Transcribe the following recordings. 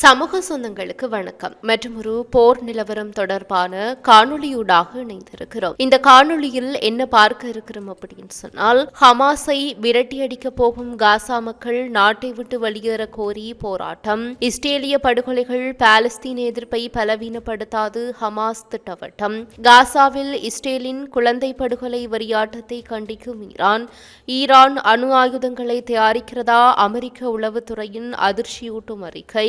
சமூக சொந்தங்களுக்கு வணக்கம். மற்றும் ஒரு போர் நிலவரம் தொடர்பான காணொளியூடாக இணைந்திருக்கிறோம். இந்த காணொளியில் என்ன பார்க்க இருக்கிறோம் அப்படின்னு சொன்னால் ஹமாஸை விரட்டியடிக்க போகும் காசா மக்கள் நாட்டை விட்டு வெளியேற கோரி போராட்டம். இஸ்ரேலிய படுகொலைகள் பாலஸ்தீன் எதிர்ப்பை பலவீனப்படுத்தாது ஹமாஸ் திட்டவட்டம். காசாவில் இஸ்ரேலின் குழந்தை படுகொலை வரியாட்டத்தை கண்டிக்கும் ஈரான். ஈரான் அணு ஆயுதங்களை தயாரிக்கிறதா அமெரிக்க உளவுத்துறையின் அதிர்ச்சியூட்டும் அறிக்கை.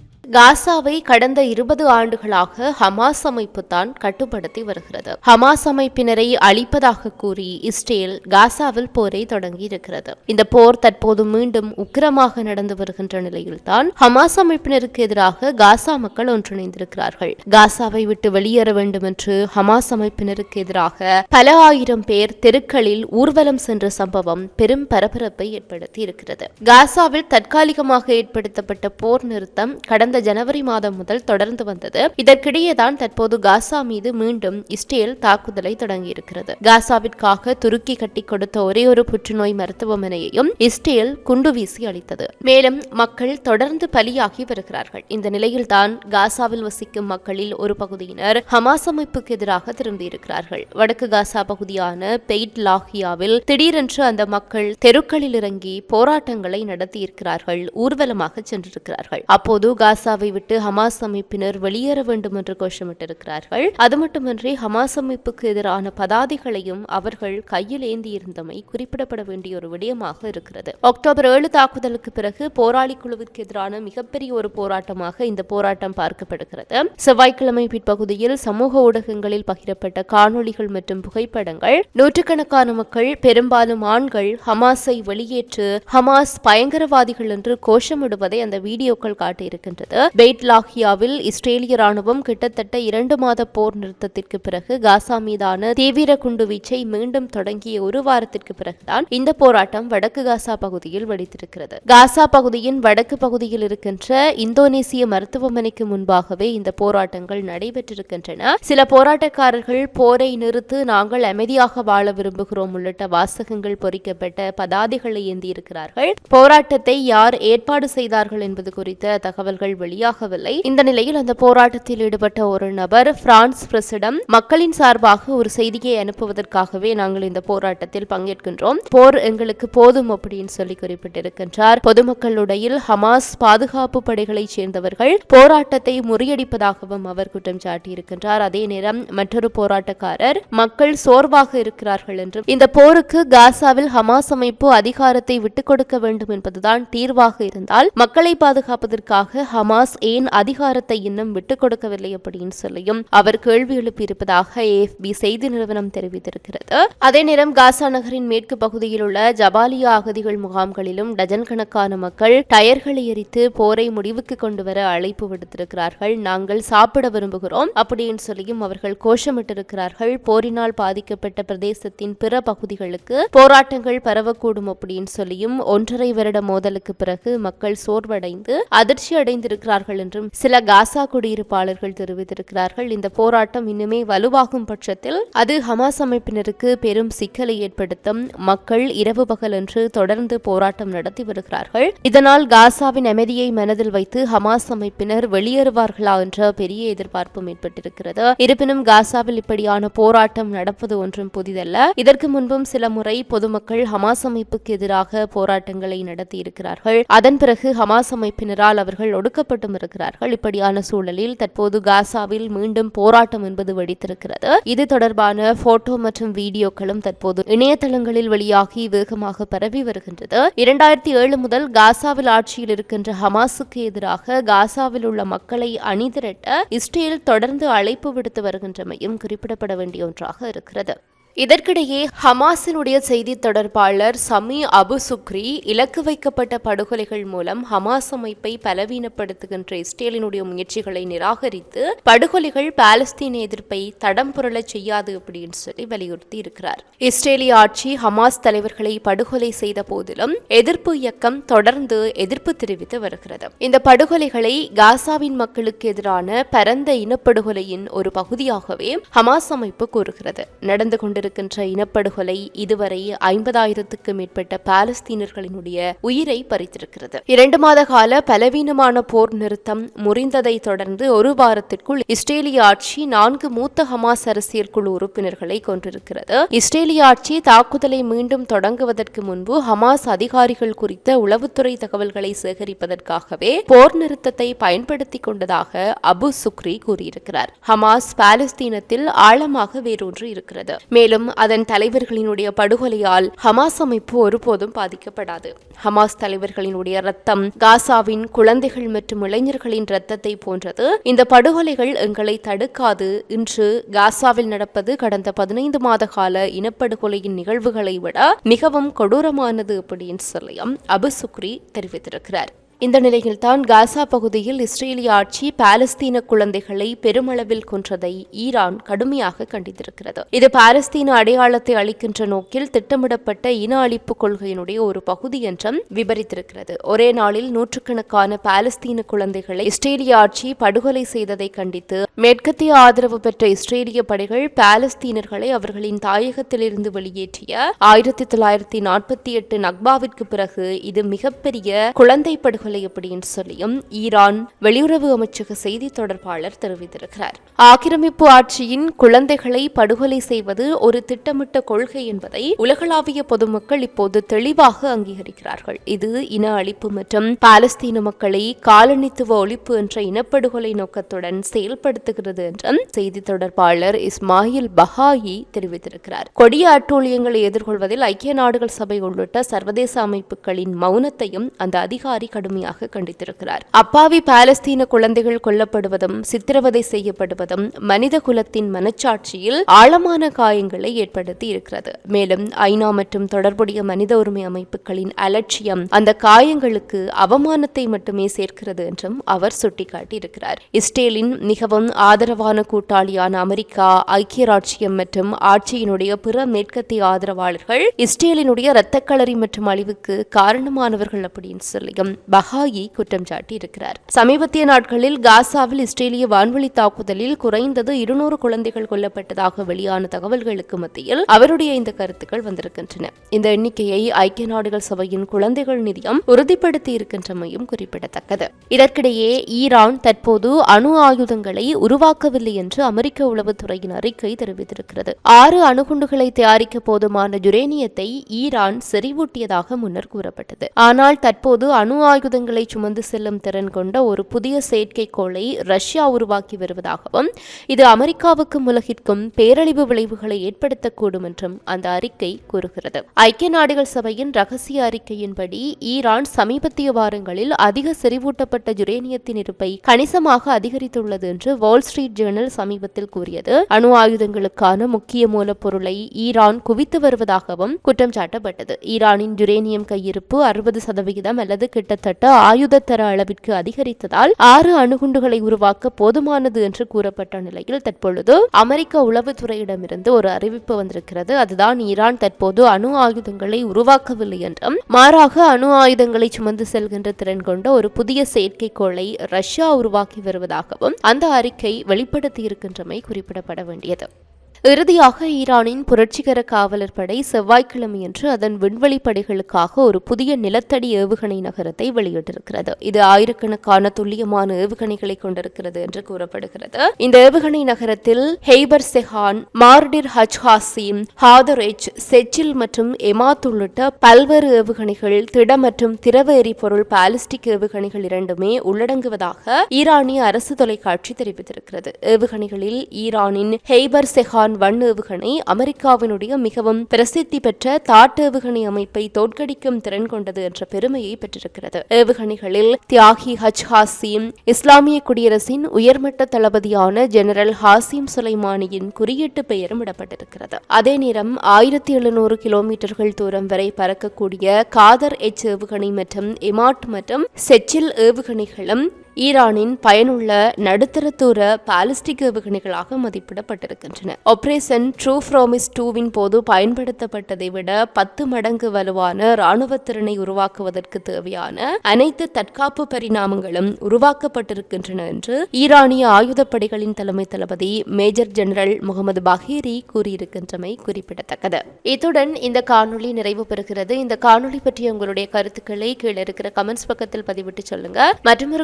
காசாவை கடந்த இருபது ஆண்டுகளாக ஹமாஸ் அமைப்பு தான் கட்டுப்படுத்தி வருகிறது. ஹமாஸ் அமைப்பினரை அழிப்பதாக கூறி இஸ்ரேல் காசாவில் போரை தொடங்கி இருக்கிறது இந்த போர் தற்போது மீண்டும் உக்கிரமாக நடந்து வருகின்ற நிலையில்தான் ஹமாஸ் அமைப்பினருக்கு எதிராக காசா மக்கள் ஒன்றிணைந்திருக்கிறார்கள். காசாவை விட்டு வெளியேற வேண்டும் என்று ஹமாஸ் அமைப்பினருக்கு எதிராக பல ஆயிரம் பேர் தெருக்களில் ஊர்வலம் சென்ற சம்பவம் பெரும் பரபரப்பை ஏற்படுத்தி இருக்கிறது காசாவில் தற்காலிகமாக ஏற்படுத்தப்பட்ட போர் நிறுத்தம் கடந்த ஜனவரி மாதம் முதல் தொடர்ந்து வந்தது. இதற்கிடையே தான் தற்போது காசா மீது மீண்டும் இஸ்ரேல் தாக்குதலை தொடங்கியிருக்கிறது. காசாவிற்காக துருக்கி கட்டி கொடுத்த ஒரே ஒரு புற்றுநோய் மருத்துவமனையையும் இஸ்ரேல் குண்டு வீசி அளித்தது மேலும் மக்கள் தொடர்ந்து பலியாகி வருகிறார்கள். இந்த நிலையில்தான் காசாவில் வசிக்கும் மக்களில் ஒரு பகுதியினர் ஹமாஸ் அமைப்புக்கு எதிராக திரும்பியிருக்கிறார்கள். வடக்கு காசா பகுதியான பெய்ட் லாகியாவில் திடீரென்று அந்த மக்கள் தெருக்களில் இறங்கி போராட்டங்களை நடத்தியிருக்கிறார்கள். ஊர்வலமாக சென்றிருக்கிறார்கள். அப்போது காசா காசாவை விட்டு ஹமாஸ் அமைப்பினர் வெளியேற வேண்டும் என்று கோஷமிட்டிருக்கிறார்கள். அது மட்டுமின்றி ஹமாஸ் அமைப்புக்கு எதிரான பதாதைகளையும் அவர்கள் கையில் ஏந்தியிருந்தமை குறிப்பிடப்பட வேண்டிய ஒரு விடயமாக இருக்கிறது. அக்டோபர் ஏழு தாக்குதலுக்கு பிறகு போராளி குழுவிற்கு எதிரான மிகப்பெரிய ஒரு போராட்டமாக இந்த போராட்டம் பார்க்கப்படுகிறது. செவ்வாய்க்கிழமை பிற்பகுதியில் சமூக ஊடகங்களில் பகிரப்பட்ட காணொளிகள் மற்றும் புகைப்படங்கள். நூற்றுக்கணக்கான மக்கள் பெரும்பாலும் ஆண்கள் ஹமாஸை வெளியேற்று ஹமாஸ் பயங்கரவாதிகள் என்று கோஷமிடுவதை அந்த வீடியோக்கள் காட்டியிருக்கின்றது பெய்ட் லாகியாவில் இஸ்ரேலிய ராணுவம் கிட்டத்தட்ட இரண்டு மாத போர் நிறுத்தத்திற்கு பிறகு காசா மீதான தீவிர குண்டுவீச்சை மீண்டும் தொடங்கிய ஒரு வாரத்திற்கு பிறகுதான் இந்த போராட்டம் வடக்கு காசா பகுதியில் வெடித்திருக்கிறது. காசா பகுதியின் வடக்கு பகுதியில் இருக்கின்ற இந்தோனேசிய மருத்துவமனைக்கு முன்பாகவே இந்த போராட்டங்கள் நடைபெற்றிருக்கின்றன. சில போராட்டக்காரர்கள் போரை நிறுத்து நாங்கள் அமைதியாக வாழ விரும்புகிறோம் உள்ளிட்ட வாசகங்கள் பொறிக்கப்பட்ட பதாதைகளை ஏந்தியிருக்கிறார்கள். போராட்டத்தை யார் ஏற்பாடு செய்தார்கள் என்பது குறித்த தகவல்கள் வெளியாகவில்லை. இந்த நிலையில் அந்த போராட்டத்தில் ஈடுபட்ட ஒரு நபர் பிரான்ஸ் பிரசிடம் மக்களின் சார்பாக ஒரு செய்தியை அனுப்புவதற்காகவே நாங்கள் இந்த போராட்டத்தில் பங்கேற்கின்றோம். போர் எங்களுக்கு போதும் அப்படின்னு சொல்லி குறிப்பிட்டிருக்கின்றார். பொதுமக்களுடையில் ஹமாஸ் பாதுகாப்பு படைகளைச் சேர்ந்தவர்கள் போராட்டத்தை முறியடிப்பதாகவும் அவர் குற்றம் சாட்டியிருக்கின்றார். அதே நேரம் மற்றொரு போராட்டக்காரர் மக்கள் சோர்வாக இருக்கிறார்கள் என்றும் இந்த போருக்கு காசாவில் ஹமாஸ் அமைப்பு அதிகாரத்தை விட்டுக் கொடுக்க வேண்டும் என்பதுதான் தீர்வாக இருந்தால் மக்களை பாதுகாப்பதற்காக ஹமாஸ் ஹமாஸ் ஏன் அதிகாரத்தை இன்னும் விட்டுக் கொடுக்கவில்லை அப்படின்னு சொல்லியும் அவர் கேள்வி எழுப்பியிருப்பதாக ஏஎஃபி செய்தி நிறுவனம் தெரிவித்திருக்கிறது. அதே நேரம் காசா நகரின் மேற்கு பகுதியில் உள்ள ஜபாலியா அகதிகள் முகாம்களிலும் டஜன் கணக்கான மக்கள் டயர்களை எரித்து போரை முடிவுக்கு கொண்டு வர அழைப்பு விடுத்திருக்கிறார்கள். நாங்கள் சாப்பிட விரும்புகிறோம் அப்படின்னு சொல்லியும் அவர்கள் கோஷமிட்டிருக்கிறார்கள். போரினால் பாதிக்கப்பட்ட பிரதேசத்தின் பிற பகுதிகளுக்கு போராட்டங்கள் பரவக்கூடும் அப்படின்னு சொல்லியும் ஒன்றரை வருட மோதலுக்கு பிறகு மக்கள் சோர்வடைந்து அதிர்ச்சி அடைந்திருக்கிறார்கள் என்றும் சில காசா குடியிருப்பாளர்கள் தெரிவித்திருக்கிறார்கள். இந்த போராட்டம் இன்னுமே வலுவாகும் பட்சத்தில் அது ஹமாஸ் அமைப்பினருக்கு பெரும் சிக்கலை ஏற்படுத்தும். மக்கள் இரவு பகல் என்று தொடர்ந்து போராட்டம் நடத்தி வருகிறார்கள். இதனால் காசாவின் அமைதியை மனதில் வைத்து ஹமாஸ் அமைப்பினர் வெளியேறுவார்களா என்ற பெரிய எதிர்பார்ப்பும் ஏற்பட்டிருக்கிறது. இருப்பினும் காசாவில் இப்படியான போராட்டம் நடப்பது ஒன்றும் புதிதல்ல. இதற்கு முன்பும் சில முறை பொதுமக்கள் ஹமாஸ் அமைப்புக்கு எதிராக போராட்டங்களை நடத்தி இருக்கிறார்கள் அதன் பிறகு ஹமாஸ் அமைப்பினரால் அவர்கள் ஒடுக்கப்பட்டும் இருக்கிறார்கள். இப்படியான சூழலில் தற்போது காசாவில் மீண்டும் போராட்டம் என்பது வெடித்திருக்கிறது. இது தொடர்பான போட்டோ மற்றும் வீடியோக்களும் தற்போது இணையதளங்களில் வெளியாகி வேகமாக பரவி வருகின்றது. இரண்டாயிரத்தி ஏழு முதல் காசாவில் ஆட்சியில் இருக்கின்ற ஹமாஸுக்கு எதிராக காசாவில் உள்ள மக்களை அணிதிரட்ட இஸ்ரேல் தொடர்ந்து அழைப்பு விடுத்து வருகின்றமையும் குறிப்பிடப்பட வேண்டிய ஒன்றாக இருக்கிறது. இதற்கிடையே ஹமாஸினுடைய செய்தி தொடர்பாளர் சமி அபு சுக்ரி இலக்கு வைக்கப்பட்ட படுகொலைகள் மூலம் ஹமாஸ் அமைப்பை பலவீனப்படுத்துகின்ற இஸ்ரேலினுடைய முயற்சிகளை நிராகரித்து படுகொலைகள் பாலஸ்தீன எதிர்ப்பை தடம் புரளச் செய்யாது அப்படின்னு சொல்லி வலியுறுத்தி இருக்கிறார். இஸ்ரேலிய ஆட்சி ஹமாஸ் தலைவர்களை படுகொலை செய்த போதிலும் எதிர்ப்பு இயக்கம் தொடர்ந்து எதிர்ப்பு தெரிவித்து வருகிறது. இந்த படுகொலைகளை காசாவின் மக்களுக்கு எதிரான பரந்த இனப்படுகொலையின் ஒரு பகுதியாகவே ஹமாஸ் அமைப்பு கூறுகிறது. நடந்து கொண்டு கொண்டிருக்கின்ற இனப்படுகொலை இதுவரை ஐம்பதாயிரத்துக்கு மேற்பட்ட பாலஸ்தீனர்களினுடைய உயிரை பறித்திருக்கிறது. இரண்டு மாத கால பலவீனமான போர் நிறுத்தம் முறிந்ததை தொடர்ந்து ஒரு வாரத்திற்குள் இஸ்ரேலிய ஆட்சி நான்கு மூத்த ஹமாஸ் அரசியல் குழு உறுப்பினர்களை கொண்டிருக்கிறது இஸ்ரேலிய ஆட்சி தாக்குதலை மீண்டும் தொடங்குவதற்கு முன்பு ஹமாஸ் அதிகாரிகள் குறித்த உளவுத்துறை தகவல்களை சேகரிப்பதற்காகவே போர் நிறுத்தத்தை பயன்படுத்திக் கொண்டதாக அபு சுக்ரி கூறியிருக்கிறார். ஹமாஸ் பாலஸ்தீனத்தில் ஆழமாக வேரூன்று இருக்கிறது மேலும் மேலும் அதன் தலைவர்களினுடைய படுகொலையால் ஹமாஸ் அமைப்பு ஒருபோதும் பாதிக்கப்படாது. ஹமாஸ் தலைவர்களினுடைய ரத்தம் காசாவின் குழந்தைகள் மற்றும் இளைஞர்களின் ரத்தத்தை போன்றது. இந்த படுகொலைகள் எங்களை தடுக்காது. இன்று காசாவில் நடப்பது கடந்த பதினைந்து மாத கால இனப்படுகொலையின் நிகழ்வுகளை விட மிகவும் கொடூரமானது அப்படின்னு சொல்லியும் அபு சுக்ரி தெரிவித்திருக்கிறார். இந்த நிலையில்தான் காசா பகுதியில் இஸ்ரேலிய ஆட்சி பாலஸ்தீன குழந்தைகளை பெருமளவில் கொன்றதை ஈரான் கடுமையாக கண்டித்திருக்கிறது. இது பாலஸ்தீன அடையாளத்தை அளிக்கின்ற நோக்கில் திட்டமிடப்பட்ட இன அழிப்பு கொள்கையினுடைய ஒரு பகுதி என்றும் விவரித்திருக்கிறது ஒரே நாளில் நூற்றுக்கணக்கான பாலஸ்தீன குழந்தைகளை இஸ்ரேலிய ஆட்சி படுகொலை செய்ததை கண்டித்து மேற்கத்திய ஆதரவு பெற்ற இஸ்ரேலிய படைகள் பாலஸ்தீனர்களை அவர்களின் தாயகத்திலிருந்து வெளியேற்றிய ஆயிரத்தி தொள்ளாயிரத்தி நாற்பத்தி எட்டு நக்பாவிற்கு பிறகு இது மிகப்பெரிய குழந்தை படுகொலை படுகொலை அப்படின்னு சொல்லியும் ஈரான் வெளியுறவு அமைச்சக செய்தி தொடர்பாளர் தெரிவித்திருக்கிறார். ஆக்கிரமிப்பு ஆட்சியின் குழந்தைகளை படுகொலை செய்வது ஒரு திட்டமிட்ட கொள்கை என்பதை உலகளாவிய பொதுமக்கள் இப்போது தெளிவாக அங்கீகரிக்கிறார்கள். இது இன அழிப்பு மற்றும் பாலஸ்தீன மக்களை காலனித்துவ ஒழிப்பு என்ற இனப்படுகொலை நோக்கத்துடன் செயல்படுத்துகிறது என்றும் செய்தி தொடர்பாளர் இஸ்மாயில் பஹாயி தெரிவித்திருக்கிறார். கொடிய அட்டூழியங்களை எதிர்கொள்வதில் ஐக்கிய நாடுகள் சபை உள்ளிட்ட சர்வதேச அமைப்புகளின் மௌனத்தையும் அந்த அதிகாரி கடுமையாக கடுமையாக கண்டித்திருக்கிறார். அப்பாவி பாலஸ்தீன குழந்தைகள் கொல்லப்படுவதும் சித்திரவதை செய்யப்படுவதும் மனித குலத்தின் மனச்சாட்சியில் ஆழமான காயங்களை ஏற்படுத்தி இருக்கிறது. மேலும் ஐநா மற்றும் தொடர்புடைய மனித உரிமை அமைப்புகளின் அலட்சியம் அந்த காயங்களுக்கு அவமானத்தை மட்டுமே சேர்க்கிறது என்றும் அவர் சுட்டிக்காட்டியிருக்கிறார். இஸ்ரேலின் மிகவும் ஆதரவான கூட்டாளியான அமெரிக்கா ஐக்கிய ராட்சியம் மற்றும் ஆட்சியினுடைய பிற மேற்கத்திய ஆதரவாளர்கள் இஸ்ரேலினுடைய இரத்தக்களரி மற்றும் அழிவுக்கு காரணமானவர்கள் அப்படின்னு சொல்லியும் பஹாயி குற்றம் சாட்டியிருக்கிறார். சமீபத்திய நாட்களில் காசாவில் இஸ்ரேலிய வான்வழி தாக்குதலில் குறைந்தது இருநூறு குழந்தைகள் கொல்லப்பட்டதாக வெளியான தகவல்களுக்கு மத்தியில் அவருடைய இந்த கருத்துக்கள் வந்திருக்கின்றன. இந்த எண்ணிக்கையை ஐக்கிய நாடுகள் சபையின் குழந்தைகள் நிதியம் உறுதிப்படுத்தி இருக்கின்றமையும் குறிப்பிடத்தக்கது. இதற்கிடையே ஈரான் தற்போது அணு ஆயுதங்களை உருவாக்கவில்லை என்று அமெரிக்க உளவுத்துறையின் அறிக்கை தெரிவித்திருக்கிறது. ஆறு அணுகுண்டுகளை தயாரிக்க போதுமான ஜுரேனியத்தை ஈரான் செறிவூட்டியதாக முன்னர் கூறப்பட்டது. ஆனால் தற்போது அணு ஆயுத ஆயுதங்களை சுமந்து செல்லும் திறன் கொண்ட ஒரு புதிய செயற்கைக்கோளை ரஷ்யா உருவாக்கி வருவதாகவும் இது அமெரிக்காவுக்கும் உலகிற்கும் பேரழிவு விளைவுகளை ஏற்படுத்தக்கூடும் என்றும் அந்த அறிக்கை கூறுகிறது. ஐக்கிய நாடுகள் சபையின் ரகசிய அறிக்கையின்படி ஈரான் சமீபத்திய வாரங்களில் அதிக செறிவூட்டப்பட்ட ஜுரேனியத்தின் இருப்பை கணிசமாக அதிகரித்துள்ளது என்று வால் ஸ்ட்ரீட் ஜேர்னல் சமீபத்தில் கூறியது. அணு ஆயுதங்களுக்கான முக்கிய மூலப்பொருளை ஈரான் குவித்து வருவதாகவும் குற்றம் சாட்டப்பட்டது. ஈரானின் ஜுரேனியம் கையிருப்பு அறுபது சதவிகிதம் அல்லது கிட்டத்தட்ட கிட்டத்தட்ட ஆயுதத்தர அளவிற்கு அதிகரித்ததால் ஆறு அணுகுண்டுகளை உருவாக்க போதுமானது என்று கூறப்பட்ட நிலையில் தற்பொழுது அமெரிக்க உளவுத்துறையிடமிருந்து ஒரு அறிவிப்பு வந்திருக்கிறது. அதுதான் ஈரான் தற்போது அணு ஆயுதங்களை உருவாக்கவில்லை என்றும் மாறாக அணு ஆயுதங்களை சுமந்து செல்கின்ற திறன் கொண்ட ஒரு புதிய செயற்கைக்கோளை ரஷ்யா உருவாக்கி வருவதாகவும் அந்த அறிக்கை வெளிப்படுத்தி இருக்கின்றமை குறிப்பிடப்பட வேண்டியது. இறுதியாக ஈரானின் புரட்சிகர காவலர் படை செவ்வாய்க்கிழமையன்று அதன் விண்வெளி படைகளுக்காக ஒரு புதிய நிலத்தடி ஏவுகணை நகரத்தை வெளியிட்டிருக்கிறது. இது ஆயிரக்கணக்கான துல்லியமான ஏவுகணைகளை கொண்டிருக்கிறது என்று கூறப்படுகிறது. இந்த ஏவுகணை நகரத்தில் ஹெய்பர் செஹான் மார்டிர் ஹஜ்ஹாசிம் ஹாதரெச் செச்சில் மற்றும் எமாத் உள்ளிட்ட பல்வேறு ஏவுகணைகள் திட மற்றும் திரவ எரிபொருள் பாலிஸ்டிக் ஏவுகணைகள் இரண்டுமே உள்ளடங்குவதாக ஈரானிய அரசு தொலைக்காட்சி தெரிவித்திருக்கிறது. ஏவுகணைகளில் ஈரானின் ஹெய்பர் செஹான் ஈரான் வன் ஏவுகணை அமெரிக்காவினுடைய மிகவும் பிரசித்தி பெற்ற தாட் ஏவுகணை அமைப்பை தோற்கடிக்கும் திறன் கொண்டது என்ற பெருமையை பெற்றிருக்கிறது. ஏவுகணைகளில் தியாகி ஹஜ் ஹாசிம் இஸ்லாமிய குடியரசின் உயர்மட்ட தளபதியான ஜெனரல் ஹாசிம் சுலைமானியின் குறியீட்டு பெயரும் இடப்பட்டிருக்கிறது அதே நேரம் ஆயிரத்தி எழுநூறு கிலோமீட்டர்கள் தூரம் வரை பறக்கக்கூடிய காதர் எச் ஏவுகணை மற்றும் இமாட் மற்றும் செச்சில் ஏவுகணைகளும் ஈரானின் பயனுள்ள நடுத்தர தூர பாலிஸ்டிக் ஏவுகணைகளாக மதிப்பிடப்பட்டிருக்கின்றன. ஆபரேஷன் ட்ரூ ஃப்ரோமிஸ் டூவின் போது பயன்படுத்தப்பட்டதை விட பத்து மடங்கு வலுவான ராணுவ திறனை உருவாக்குவதற்கு தேவையான அனைத்து தற்காப்பு பரிணாமங்களும் உருவாக்கப்பட்டிருக்கின்றன என்று ஈரானிய ஆயுதப்படைகளின் தலைமை தளபதி மேஜர் ஜெனரல் முகமது பஹீரி கூறியிருக்கின்றமை குறிப்பிடத்தக்கது. இத்துடன் இந்த காணொளி நிறைவு பெறுகிறது. இந்த காணொளி பற்றிய உங்களுடைய கருத்துக்களை கீழே இருக்கிற கமெண்ட்ஸ் பக்கத்தில் பதிவிட்டு சொல்லுங்க. மற்றும் ஒரு